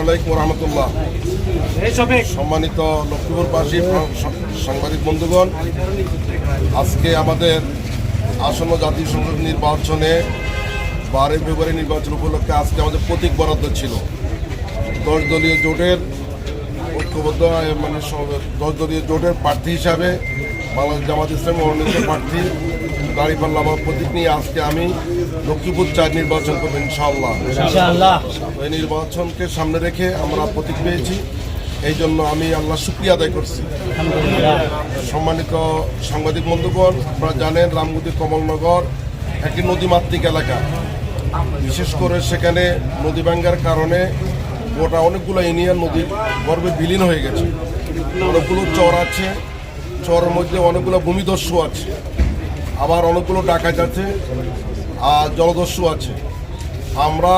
আলাইকুম রহমতুল্লাহ। সম্মানিত লক্ষ্মীপুরবাসী সাংবাদিক বন্ধুগণ, আজকে আমাদের আসন্ন জাতীয় সংসদ নির্বাচনে বারোই ফেব্রুয়ারি নির্বাচন উপলক্ষে আজকে আমাদের প্রতীক বরাদ্দ ছিল। দশ দলীয় জোটের ঐক্যবদ্ধ মানে দশ দলীয় জোটের প্রার্থী হিসাবে বাংলাদেশ জামাত ইসলাম মনোনীত প্রার্থী দাঁড়িপাল্লা বা প্রতীক নিয়ে আজকে আমি লক্ষ্মীপুর চার নির্বাচন করব ইনশাআল্লাহ। এই নির্বাচনকে সামনে রেখে আমরা প্রতীক পেয়েছি এই জন্য আমি আল্লাহ শুক্রিয়া আদায় করছি। সম্মানিত সাংবাদিক বন্ধুগণ আপনারা জানেন রামগুদি কমলনগর একটি নদীমাতৃক এলাকা। বিশেষ করে সেখানে নদী ভাঙ্গার কারণে গোটা অনেকগুলো ইউনিয়ন নদীর গর্ভে বিলীন হয়ে গেছে। অনেকগুলো চর আছে চরের মধ্যে অনেকগুলো ভূমিদস্যু আছে। আবার অনেকগুলো ডাকাত আছে আর জলদস্যু আছে। আমরা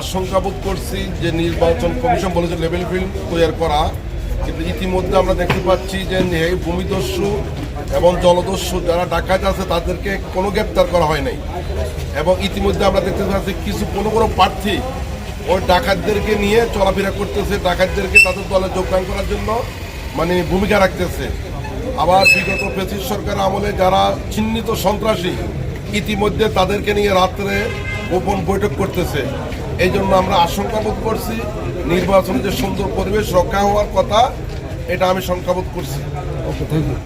আশঙ্কা বোধ করছি যে নির্বাচন কমিশন বলেছে লেভেল ফিল্ড তৈরি করা। কিন্তু ইতিমধ্যে আমরা দেখতে পাচ্ছি যে ভূমিদস্যু এবং জলদস্যু যারা ডাকাত আছে তাদেরকে কোনো গ্রেপ্তার করা হয় নাই। এবং ইতিমধ্যে আমরা দেখতে পাচ্ছি কিছু কোনো কোনো প্রার্থী ওই ডাকাতদেরকে নিয়ে চলাফেরা করতেছে। ডাকাতদেরকে তাদের দলে যোগদান করার জন্য মানে ভূমিকা রাখতেছে। আবার বিগত ব্রিটিশ সরকার আমলে যারা চিহ্নিত সন্ত্রাসী ইতিমধ্যে তাদেরকে নিয়ে রাত্রে গোপন বৈঠক করতেছে। এই জন্য আমরা আশঙ্কাবোধ করছি নির্বাচন যে সুন্দর পরিবেশ রক্ষা হওয়ার কথা, এটা আমি শঙ্কাবোধ করছি। Okay thank you